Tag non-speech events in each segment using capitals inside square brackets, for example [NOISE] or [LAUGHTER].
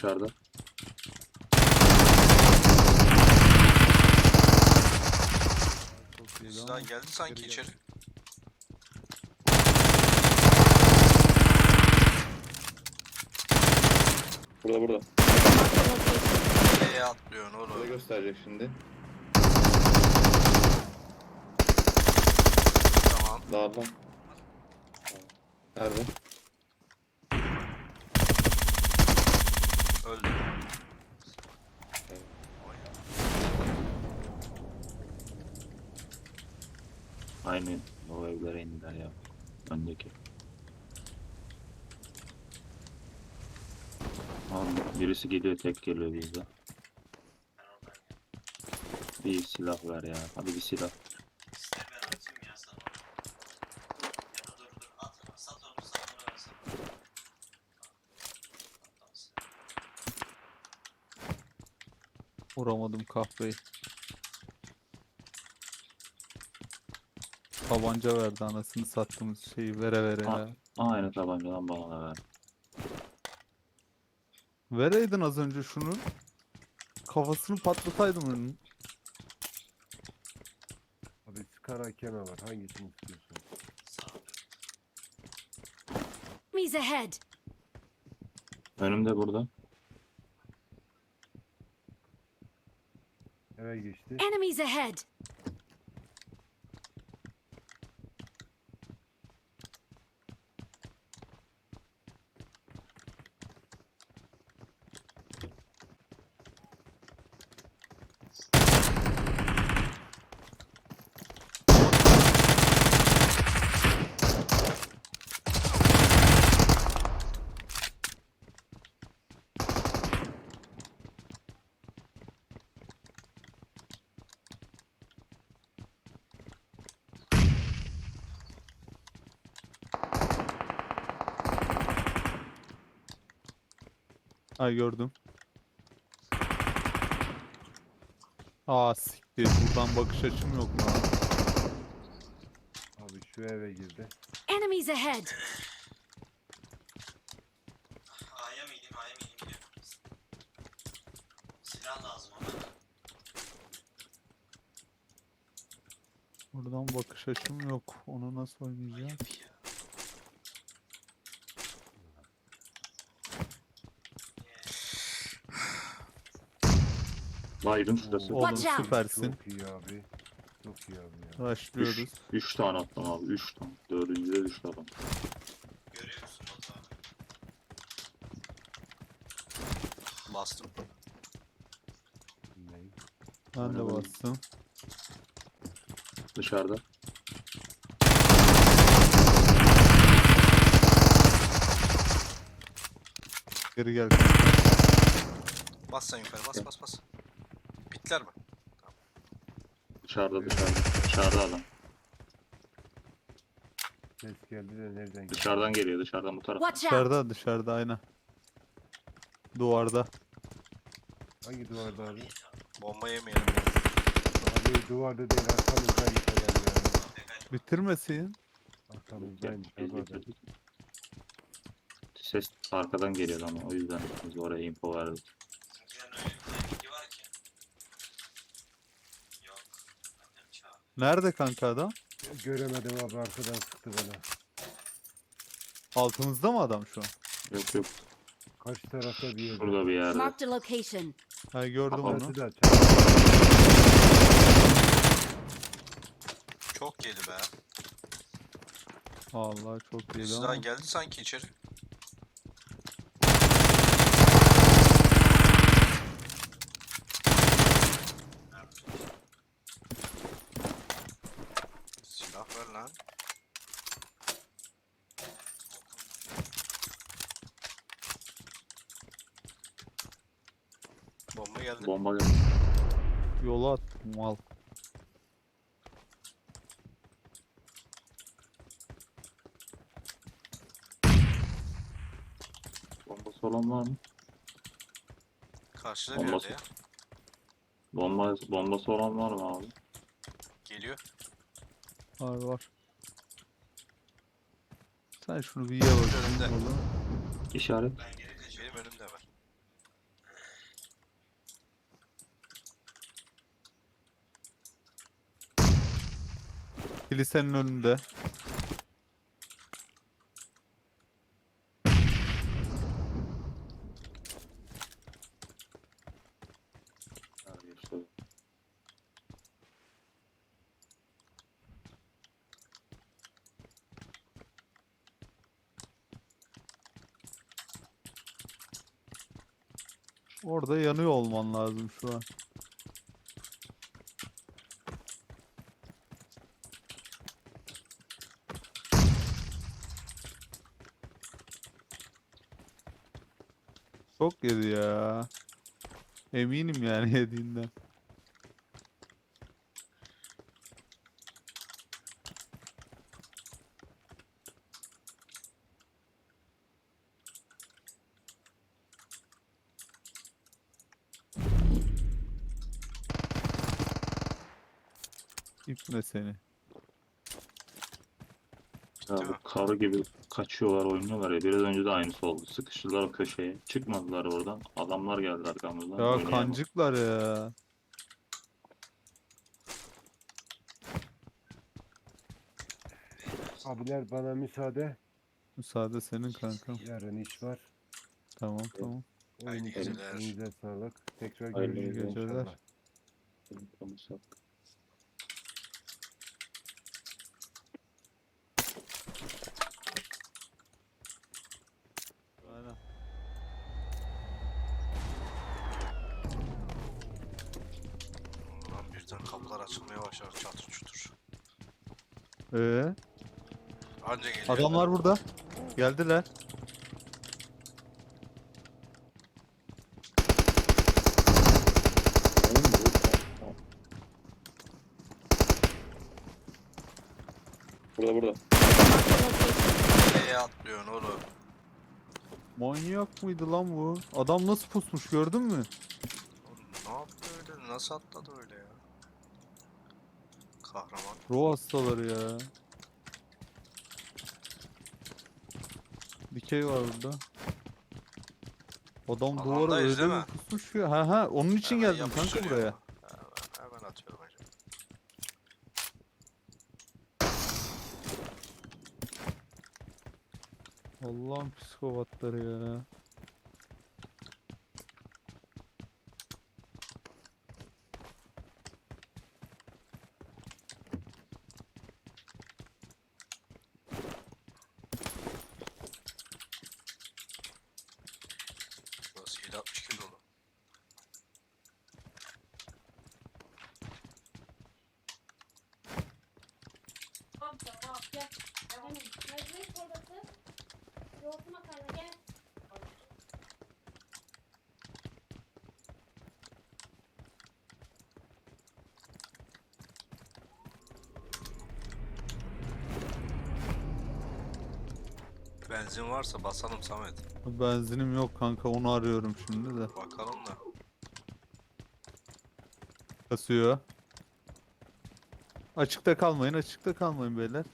Dışarıda. Silah geldi sanki içeri. Burada burada. Nereye atlıyorsun Burada oğlum? gösterecek şimdi. Tamam. Dağdan. Nerede? Öldü. Aynen o evlere indiler ya. Öndeki. Abi birisi geliyor tek geliyor bizde. Bir silah ver ya. Hadi bir silah. İster ben atayım ya sana. Ya da dur dur at. Sat onu sat onu versin. Vuramadım kahveyi. Tabanca verdi anasını sattığımız şeyi vere vere ya. Aynı tabancadan bana ver. Vereydin az önce şunu. Kafasını patlataydım onun. Abi Scar hakeme var. Hangisini istiyorsun? Enemies ahead! Önümde burada. Eve geçti. Enemies ahead! Ay gördüm. Aa siktir. Buradan bakış açım yok lan. Abi şu eve girdi. Enemies ahead! A'ya mı ineyim A'ya mı ineyim biliyorum. Silah lazım ama. Buradan bakış açım yok. Onu nasıl oynayacağım? Ayıp ya. Baygın. Oo. Oğlum Watch out. süpersin. Çok iyi abi. Çok iyi abi ya. Rushlıyoruz. 3 3 tane attım abi 3 tane. Dördüncü de düştü adam. Görüyor musun Batu abi? Bastım. Ne? Ben de bastım. Dışarıda. Geri gel. Bas sen yukarı bas bas bas. Bitler mi? Dışarıda dışarıda. Dışarıda adam. Ses geldi de nereden geldi? Dışarıdan geliyor dışarıdan bu tarafa. Watch out! Dışarıda dışarıda aynen. Duvarda. Hangi duvarda abi? Bomba yemeyelim. Abi duvarda değil arkamızdaymış herhalde yani. Bitirmesin. Arkamızdaymış abi adam. Ses arkadan geliyor ama o yüzden biz oraya info verdik. Bizimkilerin öyle bir tane bilgi var ki. Yok. Annem çağır. Nerede kanka adam? Göremedim abi arkadan sıktı bana. Altımızda mı adam şu an? Yok yok Karşı tarafta bir yerde. burada bir yerde. Marked a location. Ha gördüm onu. Da. Çok yedi be. Allah çok iyi ama. Silah geldi sanki içeri. Silah ver lan. Bomba geldi. Bomba geldi. Yola attım mal. Bombası olan var mı? Karşıda bir Bombası. yerde ya. Bomba, bombası olan var mı abi? Geliyor. Var var. Sen şunu bir ye bakayım Önümde. oğlum. İşaret. Ben geri kaçıyorum. Benim önümde var. Kilisenin önünde. Orada yanıyor olman lazım şu an. Çok yedi ya. Eminim yani [LAUGHS] yediğinden. İpne seni. Ya Değil bu mi? karı gibi kaçıyorlar, oynuyorlar ya. Biraz önce de aynısı oldu. Sıkıştılar o köşeye. Çıkmadılar oradan. Adamlar geldi arkamızdan. Ya oynayamadık. kancıklar ya. Abiler bana müsaade. Müsaade senin kankam. Yarın iş var. Tamam tamam. Hayırlı Oyun için geceler. elinize sağlık. Tekrar Hayırlı görüşürüz geceler. inşallah. Konuşalım. Adamlar burada. Geldiler. Burada burada. Nereye atlıyorsun oğlum? Manyak mıydı lan bu? Adam nasıl pusmuş gördün mü? Oğlum ne yaptı öyle? Nasıl atladı öyle ya? Kahraman. Ruh hastaları ya. Dikey var burada. Adam duvara Alandayız öyle değil bir mi? pusmuş ya. Ha ha onun için Hemen geldim kanka yapıştırıyor buraya. Hemen, hemen atıyorum hocam. Allah'ın psikopatları ya. Burası 762 dolu. Tamam tamam gel. Tamam. Mercimek çorbası. Yoğurtlu makarna gel. Benzin varsa basalım Samet. Benzinim yok kanka onu arıyorum şimdi de. Bakalım da. Kasıyor. Açıkta kalmayın açıkta kalmayın beyler.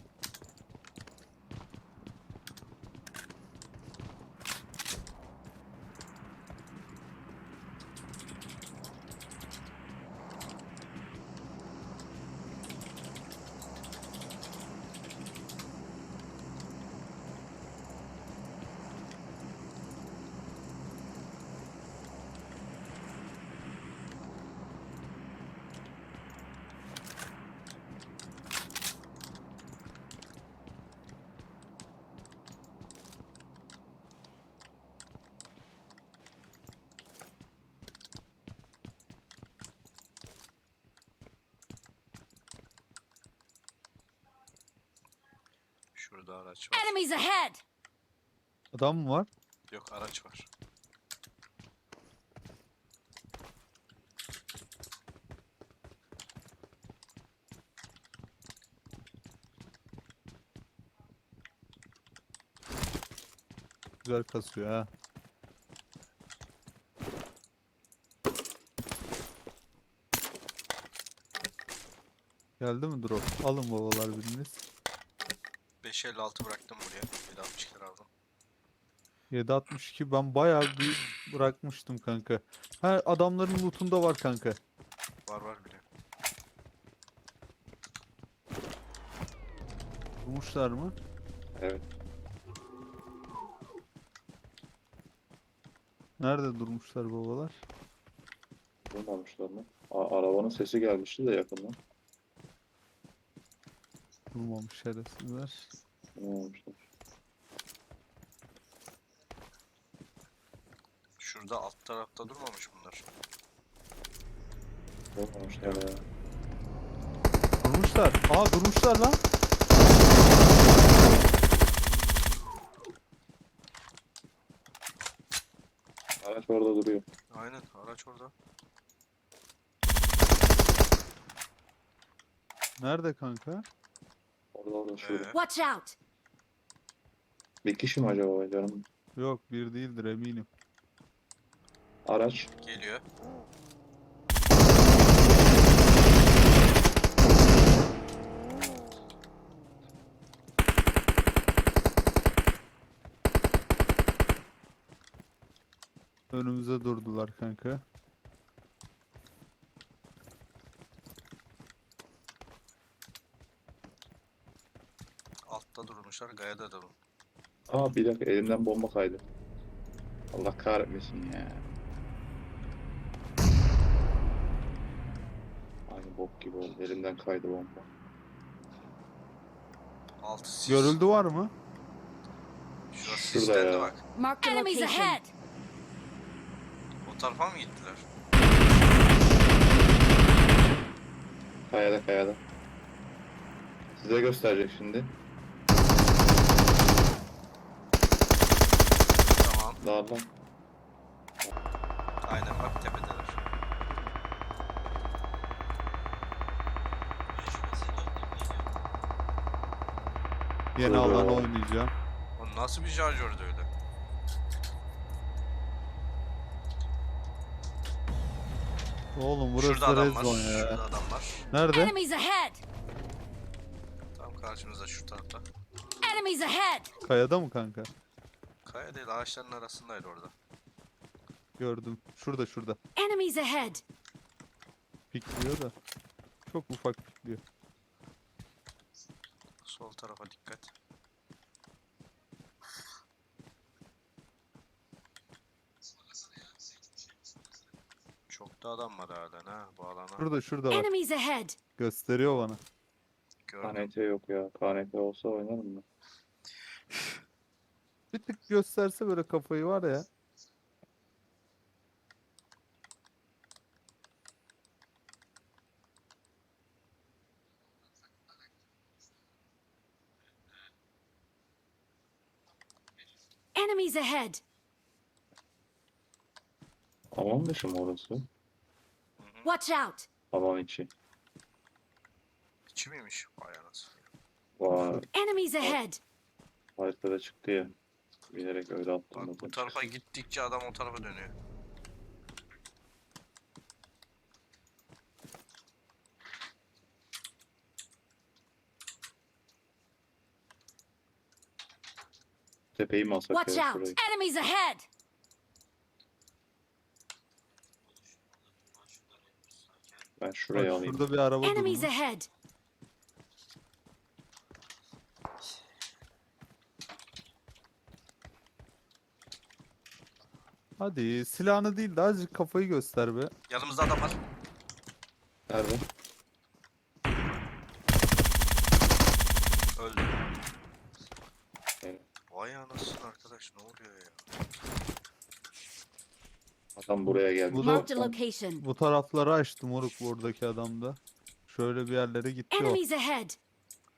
Şurada araç var. Enemies ahead! Adam mı var? Yok araç var. Güzel kasıyor ha. Geldi mi drop? Alın babalar biriniz. 556 bıraktım buraya. 762 aldım. 762 ben bayağı bir bırakmıştım kanka. Ha adamların lootunda var kanka. Var var bile. Vurmuşlar mı? Evet. Nerede durmuşlar babalar? Durmamışlar mı? A- arabanın sesi gelmişti de yakından. Durmamış şerefsizler. Durmamışlar. Şurada alt tarafta durmamış bunlar. Durmamışlar ya. Durmuşlar. Aa durmuşlar lan. Araç orada duruyor. Aynen araç orada. Nerede kanka? Orada orada şurada. Ee, Watch out! Bir kişi mi acaba canım? Yok bir değildir eminim. Araç. geliyor. Önümüze durdular kanka. Altta durmuşlar. Gayada durun. Aa bir dakika elimden bomba kaydı. Allah kahretmesin ya. Aynı bok gibi oldu. Elimden kaydı bomba. Altı sis. Görüldü var mı? Şurası Şurada ya. bak. Marked a Enemies location. ahead! O tarafa mı gittiler? Kayada kayada. Size gösterecek şimdi. Lan. Aynen bak tepedeler. Yeni Dur alan ya. oynayacağım. O nasıl bir şarjördü öyle? Oğlum burası Şurada red var. zone ya. Şurada adam var. Nerede? Enemies ahead! Tam karşımızda şu tarafta. Enemies ahead! Kayada mı kanka? Kaya değil ağaçların arasındaydı orada. Gördüm. Şurada şurada. Enemies ahead! Pikliyor da. Çok ufak pikliyor. Sol tarafa dikkat. Çok da adam var halen ha bu alana. Şurada şurada bak. Enemies ahead! Gösteriyor bana. Gördüm. KNT yok ya. KNT olsa oynarım mı? [LAUGHS] Bir tık gösterse böyle kafayı var ya. Enemies ahead! Aman dışı mı orası? Watch out! Aman içi. İçi miymiş? Vay anasını. Vay. Enemies ahead! Haritada çıktı ya. Bilerek öyle attım. Bak bu tarafa gittikçe adam o tarafa dönüyor. Tepeyi mi alsak Watch ya out! şurayı? Enemies ahead! Ben şurayı Bak alayım. şurada bir araba Enemies durmuş. ahead! Hadi silahını değil de azıcık kafayı göster be. Yanımızda adam var. Nerede? Öldü. Evet. Vay anasını arkadaş ne oluyor ya? Adam buraya geldi. Bu da- Marked a location. Bu tarafları açtım moruk buradaki adamda. Şöyle bir yerlere gitti o. Enemies ahead!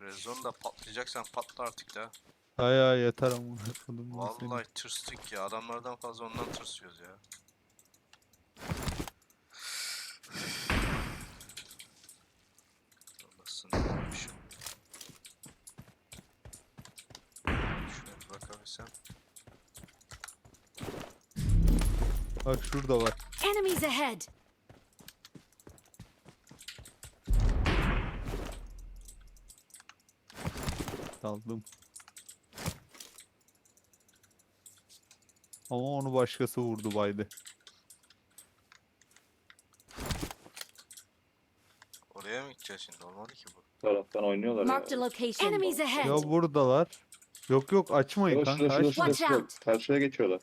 Rezon da patlayacaksan patla artık da. Hay hay yeter ama. Vallahi tırstık ya. Adamlardan fazla ondan tırsıyoruz ya. Şuna bir bakabilsem. Bak şurada var. Enemies ahead! Daldım. Ama onu başkası vurdu baydı. Oraya mı gideceğiz? şimdi? Olmadı ki bu. Taraftan oynuyorlar Marked a ya. location. Enemies ahead. Ya buradalar. Yok yok açmayın Şurada, kanka. şurada, aç. şurada, Watch şurada. out. Karşıya geçiyorlar.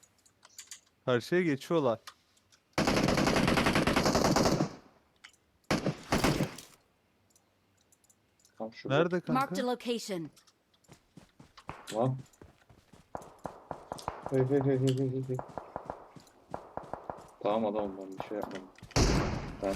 Karşıya geçiyorlar. Tam şurada. Nerede Marked a kanka? location. Lan. Hey hey hey hey hey hey. Tamam adamım ben bir şey yapmadım. Ben.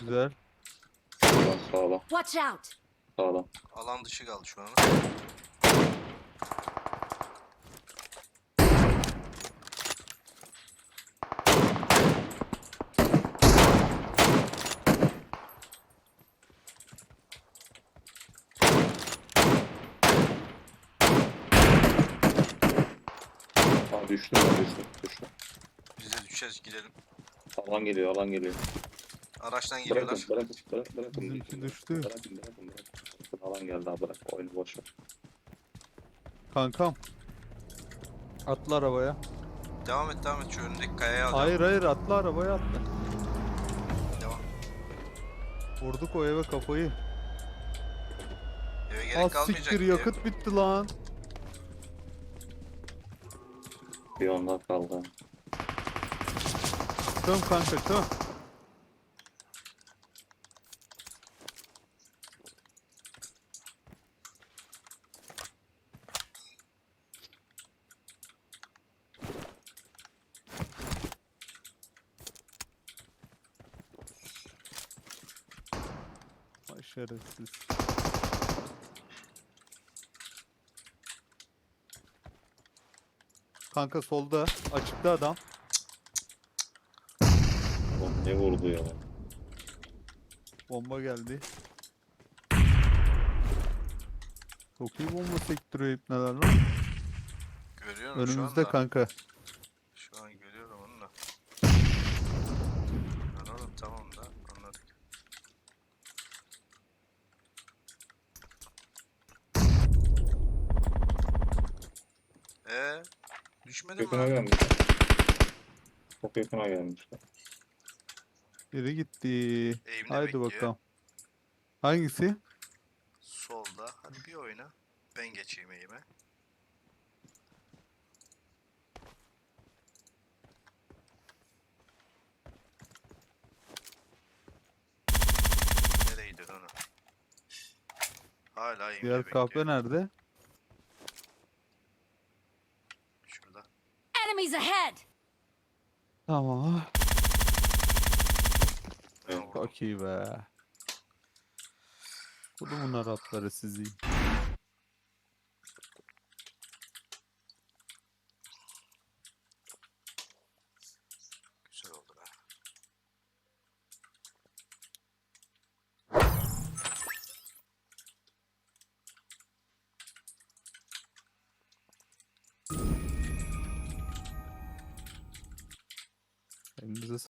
Güzel. Sağlam sağlam Watch out. Sağlam. Alan dışı kaldı şu an. Aa düştüm ben düştüm düştüm. Biz de düşeceğiz gidelim. Alan geliyor alan geliyor. Araçtan Bırakın geliyorlar. bırakın bırakın bırakın. Bizimki düştü. Bırakın bırakın bırakın. Alan geldi abi bırak oyunu boş ver. Kankam. Atla arabaya. Devam et devam et şu önündeki kayaya al. Hayır hayır atla arabaya atla. Devam. Vurduk o eve kafayı. Eve gerek Az kalmayacak. siktir Ev- yakıt bitti lan. Bir onlar kaldı. Tamam kanka tamam. Vay şerefsiz. Kanka solda açıkta adam. Oğlum ne vurdu ya. Bomba geldi. Çok iyi bomba sektiriyor ipneler lan. Görüyorum şu Önümüzde anda. kanka. Şu an görüyorum onu da. Anladım tamam da anladık. Ee, düşmedin mi? Yakına lan? gelmiş. Çok yakına gelmiş. Biri gitti. Eğimde Haydi bekliyor. bakalım. Hangisi? Solda. Hadi bir oyna. Ben geçeyim eğime. Nereydi onu? Hala eğimde Diğer bekliyor. kahve nerede? Şurada. Enemies ahead. Tamam. Çok iyi be. Budumun Arapları sizi.